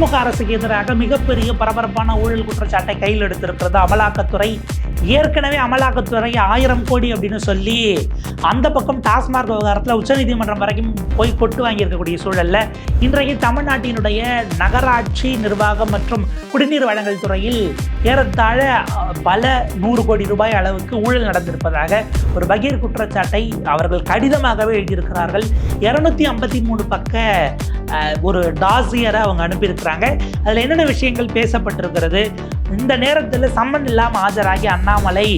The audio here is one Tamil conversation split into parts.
திமுக அரசுக்கு எதிராக மிகப்பெரிய பரபரப்பான ஊழல் குற்றச்சாட்டை கையில் எடுத்திருக்கிறது அமலாக்கத்துறை. ஏற்கனவே அமலாக்கத்துறை ஆயிரம் கோடி அப்படின்னு சொல்லி அந்த பக்கம் டாஸ்மாக் விவகாரத்தில் உச்சநீதிமன்றம் வரைக்கும் போய் கொட்டு வாங்கியிருக்கக்கூடிய சூழலில் இன்றைக்கு தமிழ்நாட்டினுடைய நகராட்சி நிர்வாகம் மற்றும் குடிநீர் வழங்கல் துறையில் ஏறத்தாழ பல நூறு கோடி ரூபாய் அளவுக்கு ஊழல் நடந்திருப்பதாக ஒரு பகீர் குற்றச்சாட்டை அவர்கள் கடிதமாகவே எழுதியிருக்கிறார்கள். இரநூத்தி ஐம்பத்தி மூணு பக்க ஒரு டாசியரை அவங்க பேசுகிறாங்க அதில் என்னென்ன விஷயங்கள் பேசப்பட்டிருக்கிறது? இந்த நேரத்தில் சம்மன் இல்லாமல் ஆஜராகி அண்ணாமலை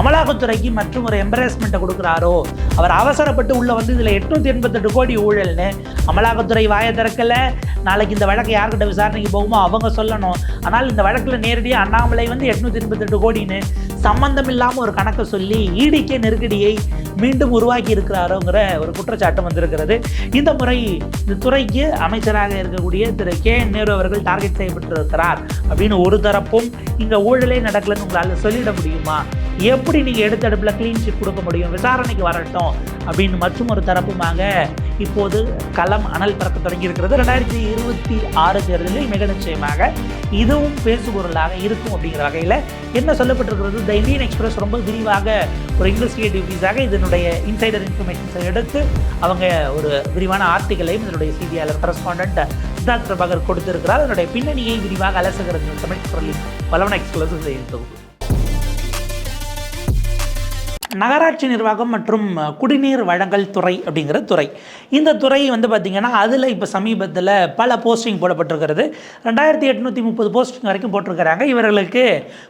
அமலாக்கத்துறைக்கு மற்றும் ஒரு எம்பரேஸ்மெண்ட்டை கொடுக்குறாரோ? அவர் அவசரப்பட்டு உள்ள வந்து இதில் எட்நூற்றி எண்பத்தெட்டு கோடி ஊழல்னு அமலாக்கத்துறை வாயை திறக்கலை. நாளைக்கு இந்த வழக்கை யார்கிட்ட விசாரணைக்கு போகுமோ அவங்க சொல்லணும். ஆனால் இந்த வழக்கில் நேரடியாக அண்ணாமலை வந்து எட்நூற்றி எண்பத்தெட்டு கோடின்னு சம்பந்தம் இல்லாமல் ஒரு கணக்கை சொல்லி ஈடிக்க நெருக்கடியை மீண்டும் உருவாக்கி இருக்கிறாரோங்கிற ஒரு குற்றச்சாட்டு வந்திருக்கிறது. இந்த முறை இந்த துறைக்கு அமைச்சராக இருக்கக்கூடிய திரு கே என் நேரு அவர்கள் டார்கெட் செய்யப்பட்டிருக்கிறார் அப்படின்னு ஒரு தரப்பும் இங்கே ஊழலே நடக்கலன்னு உங்களால் சொல்லிட முடியுமா? எப்படி நீங்கள் எடுத்தடுப்பில் க்ளீன் ஷீட் கொடுக்க முடியும்? விசாரணைக்கு வரட்டும் அப்படின்னு மற்றும் ஒரு தரப்புமாக இப்போது களம் அனல் பரப்ப தொடங்கி இருக்கிறது. ரெண்டாயிரத்தி இருபத்தி ஆறு தேர்தலில் மிக நிச்சயமாக இதுவும் பேசுபொருளாக இருக்கும் அப்படிங்கிற வகையில் என்ன சொல்லப்பட்டிருக்கிறது? த இந்தியன் எக்ஸ்பிரஸ் ரொம்ப விரிவாக ஒரு இன்வெஸ்டிகேட்டிவ் பீஸாக இதனுடைய இன்சைடர் இன்ஃபர்மேஷன்ஸை எடுத்து அவங்க ஒரு விரிவான ஆர்டிகளையும் இதனுடைய செய்தியாளர் கரஸ்பாண்ட் சித்தார்த் பிரபாகர் கொடுத்திருக்கிறார். அதனுடைய பின்னணியை விரிவாக அலசுகிறது தமிழ் குரலின் பலவன எக்ஸ்பிரஸ் செய்தி தொகுப்பு. நகராட்சி நிர்வாகம் மற்றும் குடிநீர் வழங்கல் துறை அப்படிங்கிற துறை. இந்த துறை வந்து பார்த்திங்கன்னா அதில் இப்போ சமீபத்தில் பல போஸ்டிங் போடப்பட்டிருக்கிறது. ரெண்டாயிரத்தி எட்நூற்றி முப்பது போஸ்டிங் வரைக்கும் போட்டிருக்கிறாங்க. இவர்களுக்கு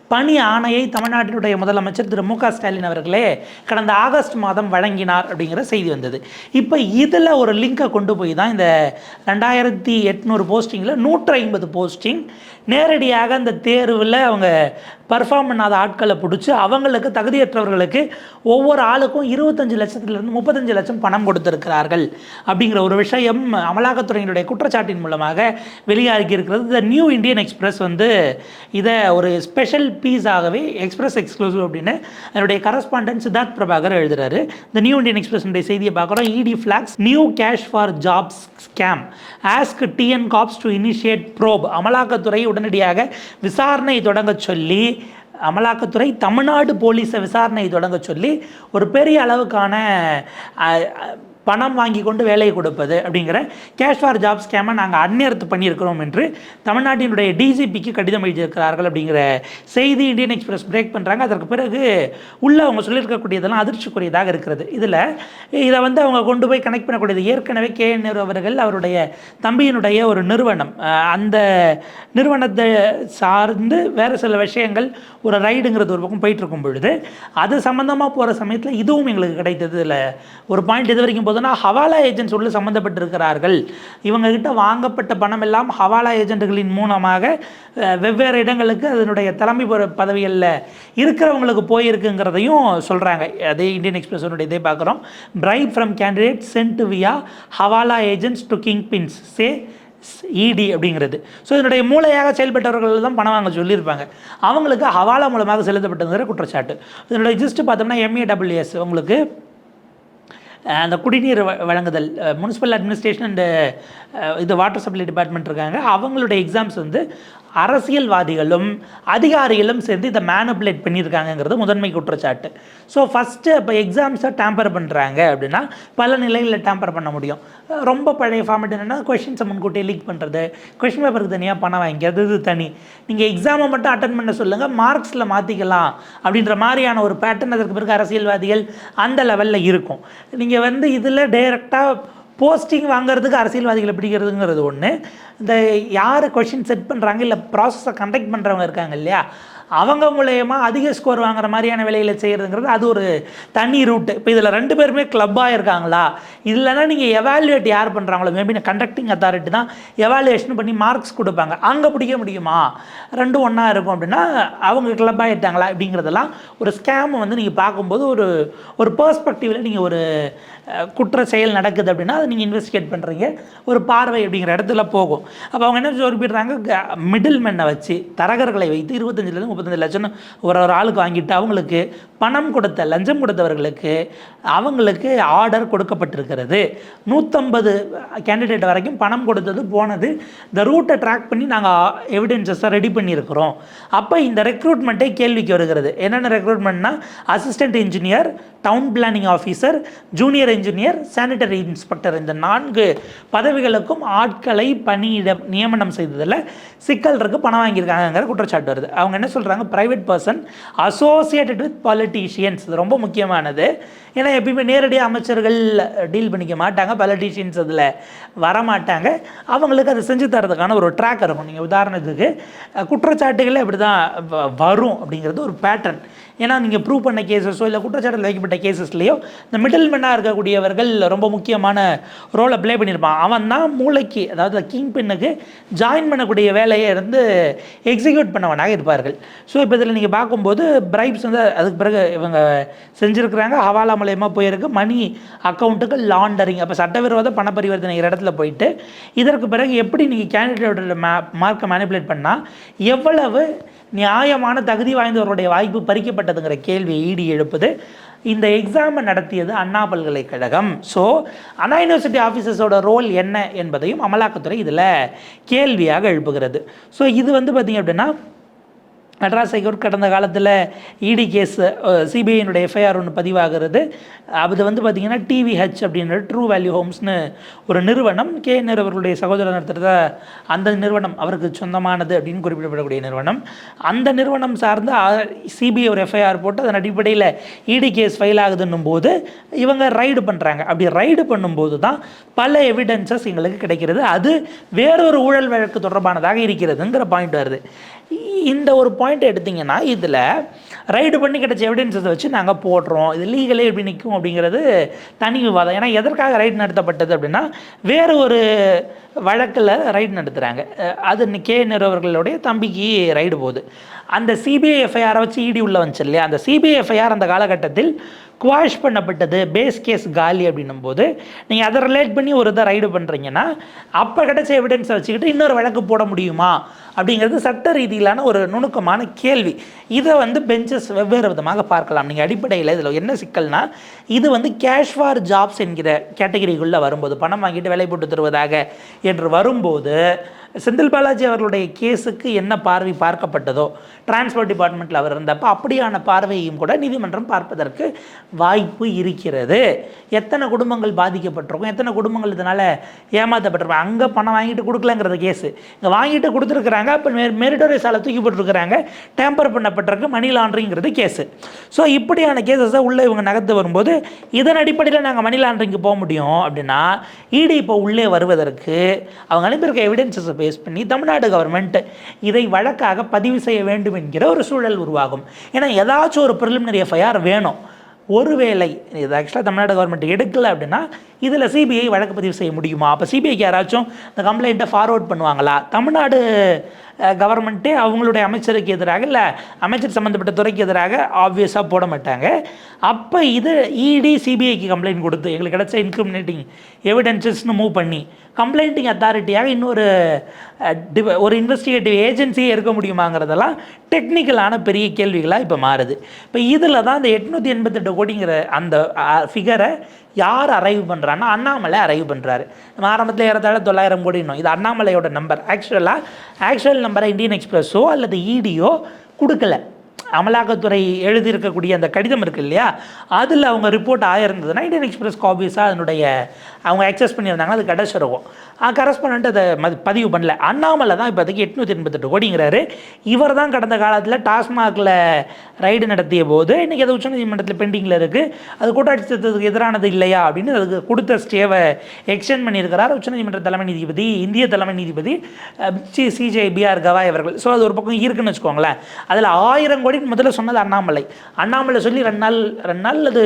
பணி ஆணையை தமிழ்நாட்டினுடைய முதலமைச்சர் திரு மு ஸ்டாலின் அவர்களே கடந்த ஆகஸ்ட் மாதம் வழங்கினார் அப்படிங்கிற செய்தி வந்தது. இப்போ இதில் ஒரு லிங்கை கொண்டு போய் தான் இந்த ரெண்டாயிரத்தி எட்நூறு போஸ்டிங்கில் நூற்றி ஐம்பது போஸ்டிங் நேரடியாக அந்த தேர்வில் அவங்க பர்ஃபார்ம் பண்ணாத ஆட்களை பிடிச்சி அவங்களுக்கு தகுதியற்றவர்களுக்கு ஒவ்வொரு ஆளுக்கும் இருபத்தஞ்சு லட்சத்துலேருந்து முப்பத்தஞ்சு லட்சம் பணம் கொடுத்துருக்கிறார்கள் அப்படிங்கிற ஒரு விஷயம் அமலாக்கத்துறையினுடைய குற்றச்சாட்டின் மூலமாக வெளியாகி இருக்கிறது. த நியூ இந்தியன் எக்ஸ்பிரஸ் வந்து இதை ஒரு ஸ்பெஷல் பீஸாகவே எக்ஸ்பிரஸ் எக்ஸ்க்ளூசிவ் அப்படின்னு அதனுடைய கரஸ்பாண்டன்ட் சித்தார்த் பிரபாகர் எழுதுறாரு. த நியூ இந்தியன் எக்ஸ்பிரஸ்னுடைய செய்தியை பார்க்குறோம். ED flags new cash for jobs scam ask TN cops to initiate probe அமலாக்கத்துறை உடனடியாக விசாரணை தொடங்க சொல்லி அமலாக்கத்துறை தமிழ்நாடு போலீஸை விசாரணை தொடங்க சொல்லி ஒரு பெரிய அளவுக்கான பணம் வாங்கி கொண்டு வேலையை கொடுப்பது அப்படிங்கிற கேஷ் ஃபார் ஜாப் ஸ்கேமை நாங்கள் அந்நியர்த்து பண்ணியிருக்கிறோம் என்று தமிழ்நாட்டினுடைய டிஜிபிக்கு கடிதம் எழுதியிருக்கிறார்கள் அப்படிங்கிற செய்தி இந்தியன் எக்ஸ்பிரஸ் பிரேக் பண்ணுறாங்க அதற்கு பிறகு உள்ளே அவங்க சொல்லியிருக்கக்கூடியதெல்லாம் அதிர்ச்சிக்குரியதாக இருக்கிறது. இதில் இதை வந்து அவங்க கொண்டு போய் கனெக்ட் பண்ணக்கூடியது ஏற்கனவே கே என் அவர்கள் அவருடைய தம்பியினுடைய ஒரு நிறுவனம். அந்த நிறுவனத்தை சார்ந்து வேறு சில விஷயங்கள் ஒரு ரைடுங்கிறது ஒரு பக்கம் போயிட்டு இருக்கும் பொழுது அது சம்மந்தமாக போகிற சமயத்தில் இதுவும் எங்களுக்கு கிடைத்தது. இதில் ஒரு பாயிண்ட் இது வரைக்கும் போதுன்னா ஹவாலா ஏஜென்ட்ஸ் உள்ள சம்மந்தப்பட்டிருக்கிறார்கள். இவங்ககிட்ட வாங்கப்பட்ட பணம் எல்லாம் ஹவாலா ஏஜென்ட்டுகளின் மூலமாக வெவ்வேறு இடங்களுக்கு அதனுடைய தலைமை பதவிகளில் இருக்கிறவங்களுக்கு போயிருக்குங்கிறதையும் சொல்கிறாங்க அதே இந்தியன் எக்ஸ்பிரஸனுடைய இதே பார்க்குறோம். Bribe from candidate sent via hawala agents to kingpins say ED அப்படிங்கிறது. ஸோ இதனுடைய மூளையாக செயல்பட்டவர்கள் தான் பணம் வாங்க சொல்லியிருப்பாங்க. அவங்களுக்கு ஹவாலா மூலமாக செலுத்தப்பட்டதுங்கிற குற்றச்சாட்டு. இதனுடைய ஜிஸ்ட் பார்த்தோம்னா எம்ஏடபிள்யூஎஸ் உங்களுக்கு அந்த குடிநீர் வ- வழங்குதல் முனிசிபல் அட்மினிஸ்ட்ரேஷன் அண்டு இது வாட்டர் சப்ளை டிபார்ட்மெண்ட் இருக்காங்க. அவங்களுடைய எக்ஸாம்ஸ் வந்து அரசியல்வாதிகளும் அதிகாரிகளும் சேர்ந்து இதை மேனுப்புலேட் பண்ணியிருக்காங்கங்கிறது முதன்மை குற்றச்சாட்டு. ஸோ ஃபஸ்ட்டு இப்போ எக்ஸாம்ஸை டேம்பர் பண்ணுறாங்க அப்படின்னா பல நிலைகளில் டேம்பர் பண்ண முடியும். ரொம்ப பழைய ஃபார்மேட் என்னென்னா கொஷின்ஸை முன்கூட்டியே லீக் பண்ணுறது கொஷின் பேப்பருக்கு தனியாக பணம் வாங்கிக்கிறது இது தனி. நீங்கள் எக்ஸாமை மட்டும் அட்டன் பண்ண சொல்லுங்கள் மார்க்ஸில் மாற்றிக்கலாம் அப்படின்ற மாதிரியான ஒரு பேட்டர்ன் அதற்கு பிறகு அரசியல்வாதிகள் அந்த லெவலில் இருக்கும். நீங்கள் வந்து இதில் டைரெக்டாக போஸ்டிங் வாங்குறதுக்கு அரசியல்வாதிகளை பிடிக்கிறதுங்கிறது ஒன்று இந்த யார் கொஷின் செட் பண்ணுறாங்க இல்லை ப்ராசஸை கண்டக்ட் பண்ணுறவங்க இருக்காங்க இல்லையா? அவங்க மூலயமா அதிக ஸ்கோர் வாங்குற மாதிரியான வேலைகளை செய்கிறதுங்கிறது அது ஒரு தனி ரூட்டு இப்போ இதில் ரெண்டு பேருமே கிளப்பாக இருக்காங்களா? இல்லைன்னா நீங்கள் எவாலுவேட் யார் பண்ணுறாங்களோ மேபி கண்டக்டிங் அத்தாரிட்டி தான் எவாலுவேஷன் பண்ணி மார்க்ஸ் கொடுப்பாங்க. அங்கே பிடிக்க முடியுமா? ரெண்டும் ஒன்றா இருக்கும் அப்படின்னா அவங்க கிளப்பாகிட்டாங்களா அப்படிங்கிறதெல்லாம் ஒரு ஸ்கேம் வந்து நீங்கள் பார்க்கும்போது ஒரு ஒரு பர்ஸ்பெக்டிவில் நீங்கள் ஒரு குற்ற செயல் நடக்குது அப்படின்னா அதை நீங்கள் இன்வெஸ்டிகேட் பண்ணுறீங்க ஒரு பார்வை அப்படிங்கிற இடத்துல போகும். அப்போ அவங்க என்ன சொல்லிடுறாங்க? மிடில் மென்னை வச்சு தரகர்களை வைத்து இருபத்தஞ்சிலேருந்து முப்பத்தஞ்சு லட்சம் ஒரு ஒரு ஆளுக்கு வாங்கிட்டு அவங்களுக்கு பணம் கொடுத்த லஞ்சம் கொடுத்தவர்களுக்கு அவங்களுக்கு ஆர்டர் கொடுக்கப்பட்டிருக்கிறது. நூற்றம்பது கேண்டிடேட் வரைக்கும் பணம் கொடுத்தது போனது. இந்த ரூட்டை ட்ராக் பண்ணி நாங்கள் எவிடென்சஸை ரெடி பண்ணியிருக்கிறோம். அப்போ இந்த ரெக்ரூட்மெண்ட்டே கேள்விக்கு வருகிறது. என்னென்ன ரெக்ரூட்மெண்ட்னா assistant engineer town planning officer junior engineer sanitary inspector இந்த நான்கு பதவிகளுக்கும் ஆட்களை பணியிட நியமனம் செய்ததில் சிக்கல் இருக்கு பணம் வாங்கியிருக்காங்கிற குற்றச்சாட்டு வருது. அவங்க என்ன சொல்கிறாங்க private person associated with politicians இது ரொம்ப முக்கியமானது. ஏன்னா எப்பயுமே நேரடியாக அமைச்சர்கள் டீல் பண்ணிக்க மாட்டாங்க பாலிட்டிஷியன்ஸ் அதில் வரமாட்டாங்க. அவங்களுக்கு அதை செஞ்சு தரதுக்கான ஒரு ட்ராக் இருக்கும். நீங்கள் உதாரணத்துக்கு குற்றச்சாட்டுகளே அப்படி தான் வரும் அப்படிங்கிறது ஒரு பேட்டர்ன் ஏன்னா நீங்கள் ப்ரூவ் பண்ண கேசஸோ இல்லை குற்றச்சாட்டில் வைக்கப்பட்ட கேசஸ்லேயோ இந்த மிடில் மேனாக இருக்கக்கூடியவர்கள் ரொம்ப முக்கியமான ரோலை ப்ளே பண்ணியிருப்பான் அவன் தான் மூளைக்கு அதாவது கிங் பின்னுக்கு ஜாயின் பண்ணக்கூடிய வேலையை இருந்து எக்ஸிக்யூட் பண்ணவனாக இருப்பார்கள். ஸோ இப்போ இதில் நீங்கள் பார்க்கும்போது பிரைப்ஸ் வந்து அதுக்கு பிறகு இவங்க செஞ்சுருக்கிறாங்க. ஹவாலா மூலயமா போயிருக்கு. மணி அக்கௌண்ட்டுக்கு லாண்டரிங் அப்போ சட்டவிரோத பண பரிவர்த்தனை இடத்துல போயிட்டு இதற்கு பிறகு எப்படி நீங்கள் கேண்டிடேட்டோட மா மார்க்கை மேனிப்புலேட் பண்ணால் எவ்வளவு நியாயமான தகுதி வாய்ந்தவருடைய வாய்ப்பு பறிக்கப்பட்டதுங்கிற கேள்வியை ஈடி எழுப்புது இந்த எக்ஸாமை நடத்தியது அண்ணா பல்கலைக்கழகம். ஸோ அண்ணா யூனிவர்சிட்டி ஆஃபீஸர்ஸோட ரோல் என்ன என்பதையும் அமலாக்கத்துறை இதில் கேள்வியாக எழுப்புகிறது. ஸோ இது வந்து பார்த்திங்க அப்படின்னா மெட்ராஸ் ஹைகோர்ட் கடந்த காலத்தில் இடி கேஸ் சிபிஐனுடைய எஃப்ஐஆர் ஒன்று பதிவாகிறது. அது வந்து பார்த்திங்கன்னா டிவிஹெச் அப்படின்ற ட்ரூ வேல்யூ ஹோம்ஸ்னு ஒரு நிறுவனம். கே நேரு அவர்களுடைய சகோதரர் நடத்துகிறத அந்த நிறுவனம். அவருக்கு சொந்தமானது அப்படின்னு குறிப்பிடப்படக்கூடிய நிறுவனம். அந்த நிறுவனம் சார்ந்து சிபிஐ ஒரு எஃப்ஐஆர் போட்டு அதன் அடிப்படையில் இடி கேஸ் ஃபைல் ஆகுதுன்னும் போது இவங்க ரைடு பண்ணுறாங்க அப்படி ரைடு பண்ணும்போது தான் பல எவிடன்சஸ் எங்களுக்கு கிடைக்கிறது. அது வேறொரு ஊழல் வழக்கு தொடர்பானதாக இருக்கிறதுங்கிற பாயிண்ட் வருது. இந்த ஒரு பாயிண்ட் எடுத்திங்கன்னா இதில் ரைடு பண்ணி கிடச்ச எவிடன்ஸை வச்சு நாங்கள் போடுறோம். இது லீகலே எப்படி நிற்கும் அப்படிங்கிறது தனி விவாதம். ஏன்னா எதற்காக ரைடு நடத்தப்பட்டது அப்படின்னா வேறு ஒரு வழக்கில் ரைடு நடத்துகிறாங்க அது கே நிறுவர்களுடைய தம்பிக்கு ரைடு போகுது. அந்த சிபிஐ எஃப்ஐஆரை வச்சு இடி உள்ள வந்துச்சு இல்லையா? அந்த சிபிஐ எஃப்ஐஆர் அந்த காலகட்டத்தில் குவாஷ் பண்ணப்பட்டது பேஸ் கேஸ் காலி அப்படின்னும் போது நீங்கள் அதை ரிலேட் பண்ணி ஒரு இதை ரைடு பண்ணுறீங்கன்னா அப்போ கிடைச்ச எவிடன்ஸை வச்சுக்கிட்டு இன்னொரு வழக்கு போட முடியுமா? அப்படிங்கிறது சட்ட ரீதியிலான ஒரு நுணுக்கமான கேள்வி. இதை வந்து பெஞ்சஸ் வெவ்வேறு விதமாக பார்க்கலாம். நீங்கள் அடிப்படையில் இதில் என்ன சிக்கல்னா இது வந்து கேஷ் ஃபார் ஜாப்ஸ் என்கிற கேட்டகரிக்குள்ளே வரும்போது பணம் வாங்கிட்டு வேலை போட்டு தருவதாக என்று வரும்போது செந்தில் பாலாஜி அவர்களுடைய கேஸுக்கு என்ன பார்வை பார்க்கப்பட்டதோ டிரான்ஸ்போர்ட் டிபார்ட்மெண்ட்டில் அவர் இருந்தப்போ அப்படியான பார்வையையும் கூட நீதிமன்றம் பார்ப்பதற்கு வாய்ப்பு இருக்கிறது. எத்தனை குடும்பங்கள் பாதிக்கப்பட்டிருக்கும் எத்தனை குடும்பங்கள் இதனால் ஏமாற்றப்பட்டிருக்கும் அங்கே பணம் வாங்கிட்டு கொடுக்கலங்கிறது கேஸு. இங்கே வாங்கிட்டு கொடுத்துருக்குறாங்க அப்போ மே மெரிட்டோரியஸால் தூக்கி போட்டிருக்கிறாங்க டேம்பர் பண்ணப்பட்டிருக்கு மணி லாண்ட்ரிங்கிறது கேஸு. ஸோ இப்படியான கேசஸை உள்ளே இவங்க நகர்த்து வரும்போது இதன் அடிப்படையில் நாங்கள் மணி லாண்ட்ரிங்க்கு போக முடியும் அப்படின்னா இடி இப்போ உள்ளே வருவதற்கு அவங்க அனுப்பியிருக்க எவிடன்ஸஸ் பேஸ் பண்ணி தமிழ்நாடு கவர்மெண்ட் இதை வழக்காக பதிவு செய்ய வேண்டும் என்கிற ஒரு சூழல் உருவாகும். ஏன்னா ஏதாச்சும் ஒரு ப்ரிலிமினரி எஃப்ஐஆர் வேணும். ஒருவேளை இது ஆக்சுவலாக தமிழ்நாடு கவர்மெண்ட் எடுக்கல அப்படின்னா இதில் சிபிஐ வழக்கு பதிவு செய்ய முடியுமா? அப்போ சிபிஐக்கு யாராச்சும் இந்த கம்ப்ளைண்ட்டை ஃபார்வர்ட் பண்ணுவாங்களா? தமிழ்நாடு கவர்மெண்ட்டே அவங்களுடைய அமைச்சருக்கு எதிராக இல்லை அமைச்சர் சம்மந்தப்பட்ட துறைக்கு எதிராக ஆப்வியஸாக போட மாட்டாங்க. அப்போ இது இடி சிபிஐக்கு கம்ப்ளைண்ட் கொடுத்து எங்களுக்கு கிடச்ச இன்க்ரிமினேட்டிங் எவிடன்சஸ்னு மூவ் பண்ணி கம்ப்ளைண்டிங் அத்தாரிட்டியாக இன்னொரு ஒரு இன்வெஸ்டிகேட்டிவ் ஏஜென்சியே இருக்க முடியுமாங்கிறதெல்லாம் டெக்னிக்கலான பெரிய கேள்விகளாக இப்போ மாறுது. இப்போ இதில் தான் இந்த எட்நூற்றி எண்பத்தெட்டு கோடிங்கிற அந்த ஃபிகரை யார் அரைவ் பண்ணுறான்னா அண்ணாமலை அரைவ் பண்ணுறாரு நம்ம ஆரம்பத்தில் ஏறத்தாழ தொள்ளாயிரம் கோடின்னும் இது அண்ணாமலையோட நம்பர் ஆக்சுவலாக ஆக்சுவல் நம்பரை இந்தியன் எக்ஸ்பிரஸோ அல்லது இடியோ கொடுக்கல. அமலாக்கத்துறை எழுதியிருக்கக்கூடிய அந்த கடிதம் இருக்குது இல்லையா? அதில் அவங்க ரிப்போர்ட் ஆயிருந்ததுன்னா இந்தியன் எக்ஸ்பிரஸ் காபீஸாக அதனுடைய அவங்க அக்சஸ் பண்ணியிருந்தாங்கன்னா அது கிடச்சிருக்கும் கரஸ்பாண்ட் அதை பதிவு பண்ணல. அண்ணாமலை தான் இப்போதைக்கு எட்நூற்றி எண்பத்தெட்டு கோடிங்கிறாரு. இவர் தான் கடந்த காலத்தில் டாஸ்மாகில் ரைடு நடத்திய போது இன்றைக்கி அது உச்சநீதிமன்றத்தில் பெண்டிங்கில் இருக்குது அது கூட்டாட்சி சட்டத்துக்கு எதிரானது இல்லையா அப்படின்னு அதுக்கு கொடுத்த ஸ்டேவை எக்ஸ்டெண்ட் பண்ணியிருக்கிறார் உச்சநீதிமன்ற தலைமை நீதிபதி இந்திய தலைமை நீதிபதி சி சிஜே பிஆர் கவாய் அவர்கள். ஸோ அது ஒரு பக்கம் இருக்குன்னு வச்சுக்கோங்களேன். அதில் ஆயிரம் கோடி முதல்ல சொன்னது அண்ணாமலை. அண்ணாமலை சொல்லி ரெண்டு நாள் ரெண்டு நாள் அது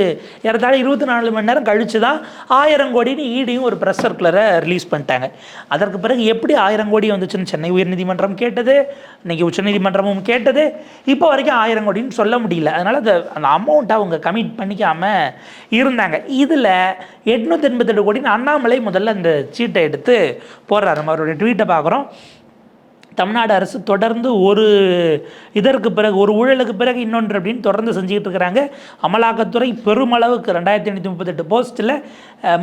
ஏறத்தாழ இருபத்தி நாலு மணி நேரம் கழிச்சு தான் ஆயிரம் கோடின்னு ஈடியும் ஒரு ப்ரெஸ் சர்க்குலரை ரிலீஸ் பண்ணிட்டாங்க. அதற்கு பிறகு எப்படி ஆயிரம் கோடி வந்துச்சுன்னு சென்னை உயர்நீதிமன்றம் கேட்டது இன்றைக்கி உச்சநீதிமன்றமும் கேட்டது. இப்போ வரைக்கும் ஆயிரம் கோடின்னு சொல்ல முடியல. அதனால் அந்த அந்த அமௌண்ட்டை அவங்க கமிட் பண்ணிக்காமல் இருந்தாங்க. இதில் எட்நூற்றி எண்பத்தெட்டு கோடின்னு அண்ணாமலை முதல்ல அந்த சீட்டை எடுத்து போடுறாரு. நம்ம அவருடைய ட்வீட்டை பார்க்குறோம். தமிழ்நாடு அரசு தொடர்ந்து ஒரு இதற்கு பிறகு ஒரு ஊழலுக்கு பிறகு இன்னொன்று அப்படின்னு தொடர்ந்து செஞ்சுக்கிட்டு இருக்கிறாங்க. அமலாக்கத்துறை பெருமளவுக்கு ரெண்டாயிரத்தி ஐநூற்றி முப்பத்தெட்டு போஸ்ட்டில்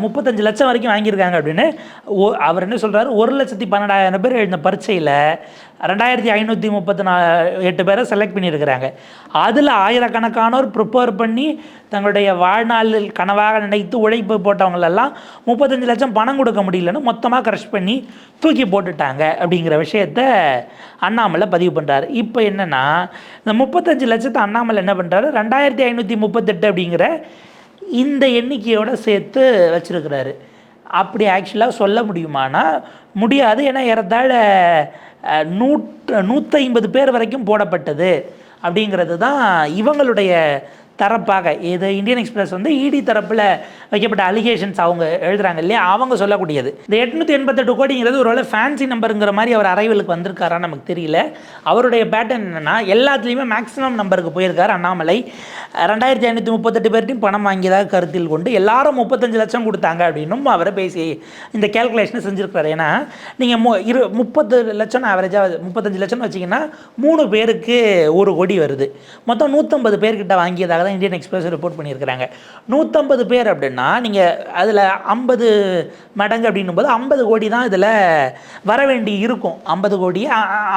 முப்பத்தஞ்சு லட்சம் வரைக்கும் வாங்கியிருக்காங்க அப்படின்னு. ஓ அவர் என்ன சொல்கிறாரு ஒரு லட்சத்தி பன்னெண்டாயிரம் பேர் எழுந்த பரீட்சையில் ரெண்டாயிரத்தி ஐநூற்றி முப்பத்தி நா எட்டு பேரை செலக்ட் பண்ணியிருக்கிறாங்க. அதில் ஆயிரக்கணக்கானோர் ப்ரிப்பேர் பண்ணி தங்களுடைய வாழ்நாளில் கனவாக நினைத்து உழைப்பு போட்டவங்களெல்லாம் முப்பத்தஞ்சு லட்சம் பணம் கொடுக்க முடியலன்னு மொத்தமாக க்ரஷ் பண்ணி தூக்கி போட்டுட்டாங்க அப்படிங்கிற விஷயத்த அண்ணாமலை பதிவு பண்ணுறாரு இப்போ என்னென்னா இந்த முப்பத்தஞ்சு லட்சத்தை அண்ணாமலை என்ன பண்ணுறாரு ரெண்டாயிரத்தி ஐநூற்றி முப்பத்தெட்டு அப்படிங்கிற இந்த எண்ணிக்கையோடு சேர்த்து வச்சுருக்கிறாரு. அப்படி ஆக்சுவலாக சொல்ல முடியுமானா முடியாது. ஏன்னா ஏறத்தாழ நூற்று நூற்றி ஐம்பது பேர் வரைக்கும் போடப்பட்டது அப்படிங்கிறது தான் இவங்களுடைய தரப்பாக இது இந்தியன் எக்ஸ்பிரஸ் வந்து இடி தரப்பில் வைக்கப்பட்ட அலிகேஷன்ஸ் அவங்க எழுதுறாங்க இல்லையா? அவங்க சொல்லக்கூடியது. இந்த எட்நூற்றி எண்பத்தெட்டு கோடிங்கிறது ஒரு வேலை ஃபேன்சி நம்பருங்கிற மாதிரி அவர் அரைவலுக்கு வந்திருக்காரான்னு நமக்கு தெரியல. அவருடைய பேட்டர்ன் என்னென்னா எல்லாத்துலேயுமே மேக்ஸிமம் நம்பருக்கு போயிருக்கார் அண்ணாமலை. ரெண்டாயிரத்தி ஐநூற்றி முப்பத்தெட்டு பேர்ட்டையும் பணம் வாங்கியதாக கருத்தில் கொண்டு எல்லாரும் முப்பத்தஞ்சு லட்சம் கொடுத்தாங்க அப்படின்னும் அவரை பேசி இந்த கேல்குலேஷனை செஞ்சுருக்கிறார். ஏன்னா நீங்கள் மு இரு முப்பது லட்சம் ஆவரேஜாக முப்பத்தஞ்சு லட்சம்னு வச்சிங்கன்னா மூணு பேருக்கு ஒரு கோடி வருது. மொத்தம் நூற்றம்பது பேர்கிட்ட வாங்கியதாக தான் இந்தியன் எக்ஸ்பிரஸ் ரிப்போர்ட் பண்ணியிருக்கிறாங்க. நூற்றம்பது பேர் அப்படின்னா நீங்கள் அதில் ஐம்பது மடங்கு அப்படின்னும் போது ஐம்பது கோடி தான் இதில் வர வேண்டி இருக்கும். ஐம்பது கோடி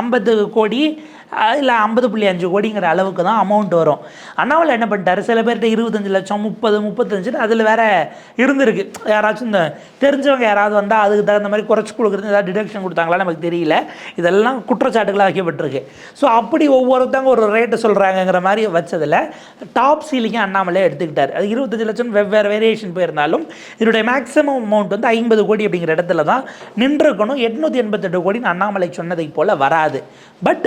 ஐம்பது கோடி இல்லை ஐம்பது புள்ளி அஞ்சு கோடிங்கிற அளவுக்கு தான் அமௌண்ட் வரும். அண்ணாமலை என்ன பண்ணிட்டாரு? சில பேர்கிட்ட இருபத்தஞ்சு லட்சம் முப்பது முப்பத்தஞ்சுன்னு அதில் வேற இருந்திருக்கு. யாராச்சும் இந்த தெரிஞ்சவங்க யாராவது வந்தால் அதுக்கு தகுந்த மாதிரி குறைச்சி கொடுக்குறது ஏதாவது டிடக்ஷன் கொடுத்தாங்களா நமக்கு தெரியல. இதெல்லாம் குற்றச்சாட்டுகளாக வைக்கப்பட்டிருக்கு ஸோ அப்படி ஒவ்வொருத்தவங்க ஒரு ரேட்டை சொல்கிறாங்கங்கிற மாதிரி வச்சதில் டாப் சீலிங்கை அண்ணாமலையை எடுத்துக்கிட்டார். அது இருபத்தஞ்சு லட்சம் வெவ்வேறு வேரியேஷன் போயிருந்தாலும் இதனுடைய மேக்ஸிமம் அமௌண்ட் வந்து ஐம்பது கோடி அப்படிங்கிற இடத்துல தான் நின்றுக்கணும் எட்நூற்றி எண்பத்தெட்டு கோடின்னு அண்ணாமலை சொன்னதை போல் வராது. பட்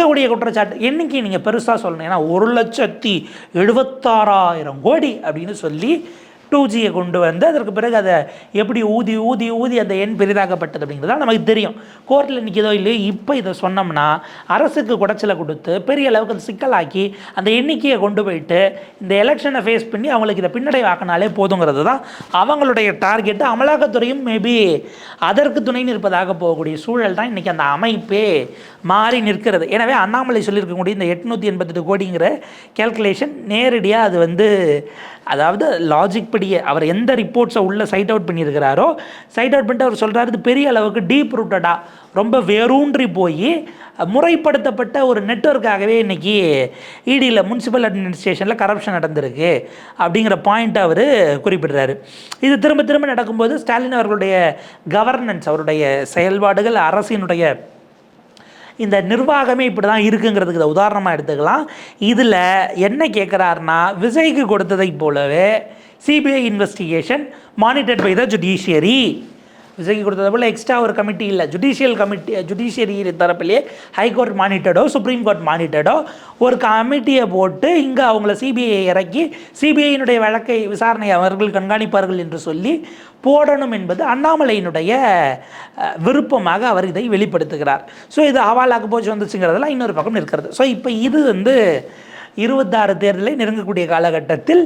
இருக்கக்கூடிய குற்றச்சாட்டு. என்னைக்கு நீங்கள் பெருசாக சொல்லணும்? ஏன்னா ஒரு லட்சத்தி எழுபத்தாறாயிரம் கோடி அப்படின்னு சொல்லி டூ ஜியை கொண்டு வந்து அதற்கு பிறகு அதை எப்படி ஊதி ஊதி ஊதி அந்த எண் பெரிதாக்கப்பட்டது அப்படிங்கிறது நமக்கு தெரியும். கோர்ட்டில் நிற்கிதோ இல்லையோ இப்போ இதை சொன்னோம்னா அரசுக்கு குடைச்சலை கொடுத்து பெரிய அளவுக்கு அந்த சிக்கலாக்கி அந்த எண்ணிக்கையை கொண்டு போயிட்டு இந்த எலெக்ஷனை ஃபேஸ் பண்ணி அவங்களுக்கு இதை பின்னடைவாக்கினாலே போதுங்கிறது தான் அவங்களுடைய டார்கெட்டு அமலாக்கத்துறையும் மேபி அதற்கு துணை நிற்பதாக போகக்கூடிய சூழல் தான் இன்றைக்கி அந்த அமைப்பே மாறி நிற்கிறது. எனவே அண்ணாமலை சொல்லியிருக்கக்கூடிய இந்த எட்நூற்றி எண்பத்தெட்டு கோடிங்கிற கேல்குலேஷன் நேரடியாக அது வந்து அதாவது லாஜிக் படியே அவர் எந்த ரிப்போர்ட்ஸை உள்ள சைட் அவுட் பண்ணியிருக்கிறாரோ சைட் அவுட் பண்ணிட்டு அவர் சொல்கிறாரு இது பெரிய அளவுக்கு டீப் ரூட்டடாக ரொம்ப வேரூன்றி போய் முறைப்படுத்தப்பட்ட ஒரு நெட்வொர்க்காகவே இன்றைக்கி இடியில் முனிசிபல் அட்மினிஸ்ட்ரேஷனில் கரப்ஷன் நடந்திருக்கு அப்படிங்கிற பாயிண்ட் அவர் குறிப்பிடுறாரு. இது திரும்ப திரும்ப நடக்கும்போது ஸ்டாலின் அவர்களுடைய கவர்னன்ஸ் அவருடைய செயல்பாடுகள் அரசினுடைய இந்த நிர்வாகமே இப்படி தான் இருக்குங்கிறதுக்கு இதை உதாரணமாக எடுத்துக்கலாம். இதில் என்ன கேட்குறாருன்னா விஜய்க்கு கொடுத்ததை போலவே CBI investigation monitored by the judiciary விஜய்க்கு கொடுத்தது போல் எக்ஸ்ட்ரா ஒரு கமிட்டி இல்லை. ஜுடிஷியல் கமிட்டி ஜுடிஷியரி தரப்பிலேயே ஹைகோர்ட் மானிட்டடோ சுப்ரீம் கோர்ட் மானிட்டடோ ஒரு கமிட்டியை போட்டு இங்கே அவங்கள சிபிஐ இறக்கி சிபிஐயினுடைய வழக்கை விசாரணை அவர்கள் கண்காணிப்பார்கள் என்று சொல்லி போடணும் என்பது அண்ணாமலையினுடைய விருப்பமாக அவர் இதை வெளிப்படுத்துகிறார். ஸோ இது ஹவாலாக்கு போச்சு வந்துச்சுங்கிறதெல்லாம் இன்னொரு பக்கம் இருக்கிறது ஸோ இப்போ இது வந்து இருபத்தாறு தேர்தலை நெருங்கக்கூடிய காலகட்டத்தில்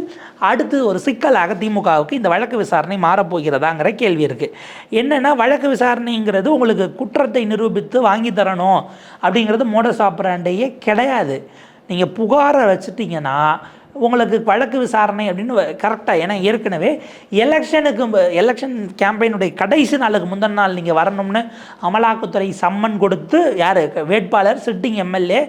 அடுத்து ஒரு சிக்கலாக திமுகவுக்கு இந்த வழக்கு விசாரணை மாறப்போகிறதாங்கிற கேள்வி இருக்குது என்னென்னா வழக்கு விசாரணைங்கிறது உங்களுக்கு குற்றத்தை நிரூபித்து வாங்கி தரணும் அப்படிங்கிறது மோட சாப்பிட்றாண்டையே கிடையாது. நீங்கள் புகாரை வச்சுட்டிங்கன்னா உங்களுக்கு வழக்கு விசாரணை அப்படின்னு கரெக்டாக ஏன்னா ஏற்கனவே எலெக்ஷனுக்கு எலெக்ஷன் கேம்பெயினுடைய கடைசி நாளுக்கு முந்தின நாள் நீங்கள் வரணும்னு அமலாக்கத்துறை சம்மன் கொடுத்து யார் வேட்பாளர் சிட்டிங் எம்எல்ஏ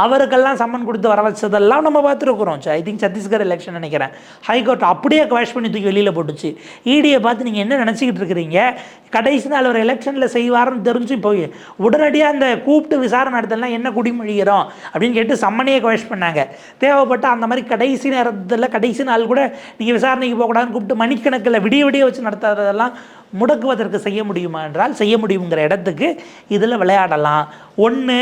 அவருக்கெல்லாம் சம்மன் கொடுத்து வர வச்சதெல்லாம் நம்ம பார்த்துருக்குறோம். ஐ திங்க் சத்தீஸ்கர் எலெக்ஷன் நினைக்கிறேன். ஹைகோர்ட் அப்படியே குவாஷ் பண்ணி தூக்கி வெளியில் போட்டுச்சு. இடியை பார்த்து நீங்கள் என்ன நினச்சிக்கிட்டு இருக்கிறீங்க? கடைசி நாள் ஒரு எலெக்ஷனில் செய்வாருன்னு தெரிஞ்சு போய் உடனடியாக அந்த கூப்பிட்டு விசாரணை நடத்தலாம் என்ன குடிமொழிகிறோம்? அப்படின்னு கேட்டு சம்மனையே குவாஷ் பண்ணாங்க. தேவைப்பட்ட அந்த மாதிரி கடைசி நேரத்தில் கடைசி நாள் கூட நீங்கள் விசாரணைக்கு போகக்கூடாதுன்னு கூப்பிட்டு மணிக்கணக்கில் விடிய விடிய வச்சு நடத்துறதெல்லாம் முடக்குவதற்கு செய்ய முடியுமா என்றால் செய்ய முடியுங்கிற இடத்துக்கு இதில் விளையாடலாம். ஒன்று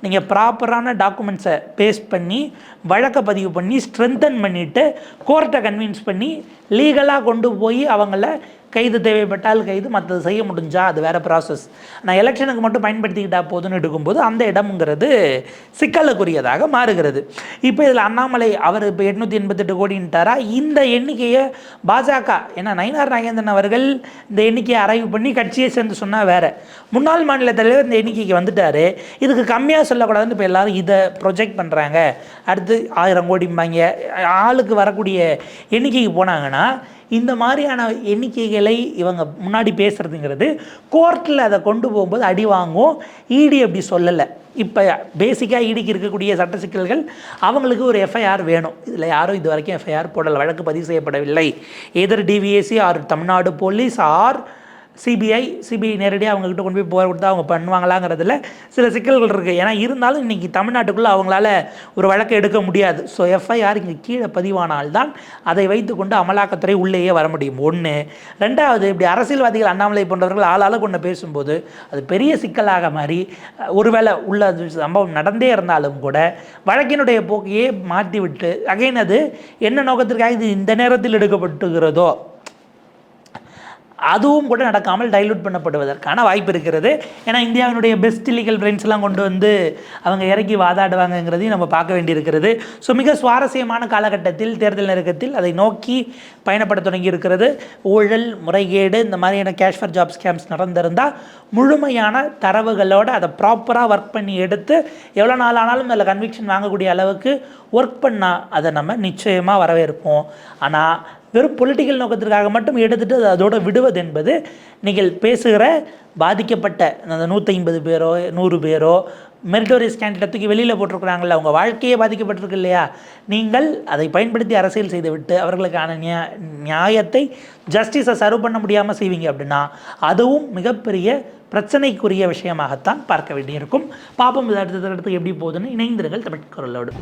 நீங்கள் ப்ராப்பரான டாக்குமெண்ட்ஸை பேஸ்ட் பண்ணி வழக்கை பதிவு பண்ணி ஸ்ட்ரென்தன் பண்ணிவிட்டு கோர்ட்டை கன்வின்ஸ் பண்ணி லீகலாக கொண்டு போய் அவங்கள கைது தேவைப்பட்டால் கைது மற்றது செய்ய முடிஞ்சா அது வேறு ப்ராசஸ் நான் எலெக்ஷனுக்கு மட்டும் பயன்படுத்திக்கிட்டா போதுன்னு எடுக்கும்போது அந்த இடம்ங்கிறது சிக்கலுக்குரியதாக மாறுகிறது. இப்போ இதில் அண்ணாமலை அவர் இப்போ எட்நூற்றி எண்பத்தெட்டு கோடின்ட்டாரா? இந்த எண்ணிக்கையை பாஜக ஏன்னா நயினார் நாகேந்திரன் அவர்கள் இந்த எண்ணிக்கையை அரைவு பண்ணி கட்சியை சேர்ந்து சொன்னால் வேறு. முன்னாள் மாநில தலைவர் இந்த எண்ணிக்கைக்கு வந்துட்டார். இதுக்கு கம்மியாக சொல்லக்கூடாதுன்னு இப்போ எல்லாரும் இதை ப்ரொஜெக்ட் பண்ணுறாங்க அடுத்து ஆயிரம் கோடிம்பாங்க. ஆளுக்கு வரக்கூடிய எண்ணிக்கைக்கு போனாங்கன்னா இந்த மாதிரியான எண்ணிக்கைகளை இவங்க முன்னாடி பேசுகிறதுங்கிறது கோர்ட்டில் அதை கொண்டு போகும்போது அடி வாங்கும். இடி அப்படி சொல்லலை. இப்போ பேசிக்காக இடிக்கு இருக்கக்கூடிய சட்ட சிக்கல்கள் அவங்களுக்கு ஒரு எஃப்ஐஆர் வேணும். இதில் யாரும் இது வரைக்கும் எஃப்ஐஆர் போடலை. வழக்கு பதிவு செய்யப்படவில்லை. எதிர் TVSC or Tamil Nadu police or CBI CBI நேரடியாக அவங்கக்கிட்ட கொண்டு போய் போக கொடுத்தா அவங்க பண்ணுவாங்களாங்கிறதுல சில சிக்கல்கள் இருக்குது ஏன்னா இருந்தாலும் இன்றைக்கி தமிழ்நாட்டுக்குள்ளே அவங்களால ஒரு வழக்கை எடுக்க முடியாது. ஸோ எஃப்ஐஆர் இங்கே கீழே பதிவானால்தான் அதை வைத்துக்கொண்டு அமலாக்கத்துறை உள்ளேயே வர முடியும். ஒன்று ரெண்டாவது இப்படி அரசியல்வாதிகள் அண்ணாமலை போன்றவர்கள் ஆளாள கொண்டு பேசும்போது அது பெரிய சிக்கலாக மாறி ஒருவேளை உள்ள அது சம்பவம் நடந்தே இருந்தாலும் கூட வழக்கினுடைய போக்கையே மாற்றிவிட்டு அகைன் அது என்ன நோக்கத்திற்காக இது இந்த நேரத்தில் எடுக்கப்பட்டுகிறதோ அதுவும் கூட நடக்காமல் டைலூட் பண்ணப்படுவதற்கான வாய்ப்பு இருக்கிறது. ஏன்னா இந்தியாவினுடைய பெஸ்ட் லீகல் பிரெயின்ஸ்லாம் கொண்டு வந்து அவங்க இறக்கி வாதாடுவாங்கங்கிறதையும் நம்ம பார்க்க வேண்டியிருக்கிறது. ஸோ மிக சுவாரஸ்யமான காலகட்டத்தில் தேர்தல் நெருக்கத்தில் அதை நோக்கி பயணப்பட தொடங்கி இருக்கிறது. ஊழல் முறைகேடு இந்த மாதிரியான கேஷ் ஃபார் ஜாப் ஸ்கேம்ஸ் நடந்திருந்தால் முழுமையான தரவுகளோடு அதை ப்ராப்பராக ஒர்க் பண்ணி எடுத்து எவ்வளோ நாள் ஆனாலும் அதில் கன்விக்ஷன் வாங்கக்கூடிய அளவுக்கு ஒர்க் பண்ணால் அதை நம்ம நிச்சயமாக வரவேற்போம். ஆனால் வெறும் பொலிட்டிக்கல் நோக்கத்திற்காக மட்டும் எடுத்துட்டு அதோட விடுவது என்பது நீங்கள் பேசுகிற பாதிக்கப்பட்ட அந்த நூற்றி ஐம்பது பேரோ நூறு பேரோ மெரிட்டோரியஸ் கேண்டிடேட்டுக்கு வெளியில் போட்டிருக்கிறாங்கள அவங்க வாழ்க்கையே பாதிக்கப்பட்டிருக்கு இல்லையா? நீங்கள் அதை பயன்படுத்தி அரசியல் செய்துவிட்டு அவர்களுக்கான நியா நியாயத்தை ஜஸ்டிஸை சர்வ் பண்ண முடியாமல் செய்வீங்க அப்படின்னா அதுவும் மிகப்பெரிய பிரச்சனைக்குரிய விஷயமாகத்தான் பார்க்க வேண்டியிருக்கும். பாப்பம் இது அடுத்த அடுத்து எப்படி போகுதுன்னு இணைந்திருங்கள் தமிழ் குரலோடு.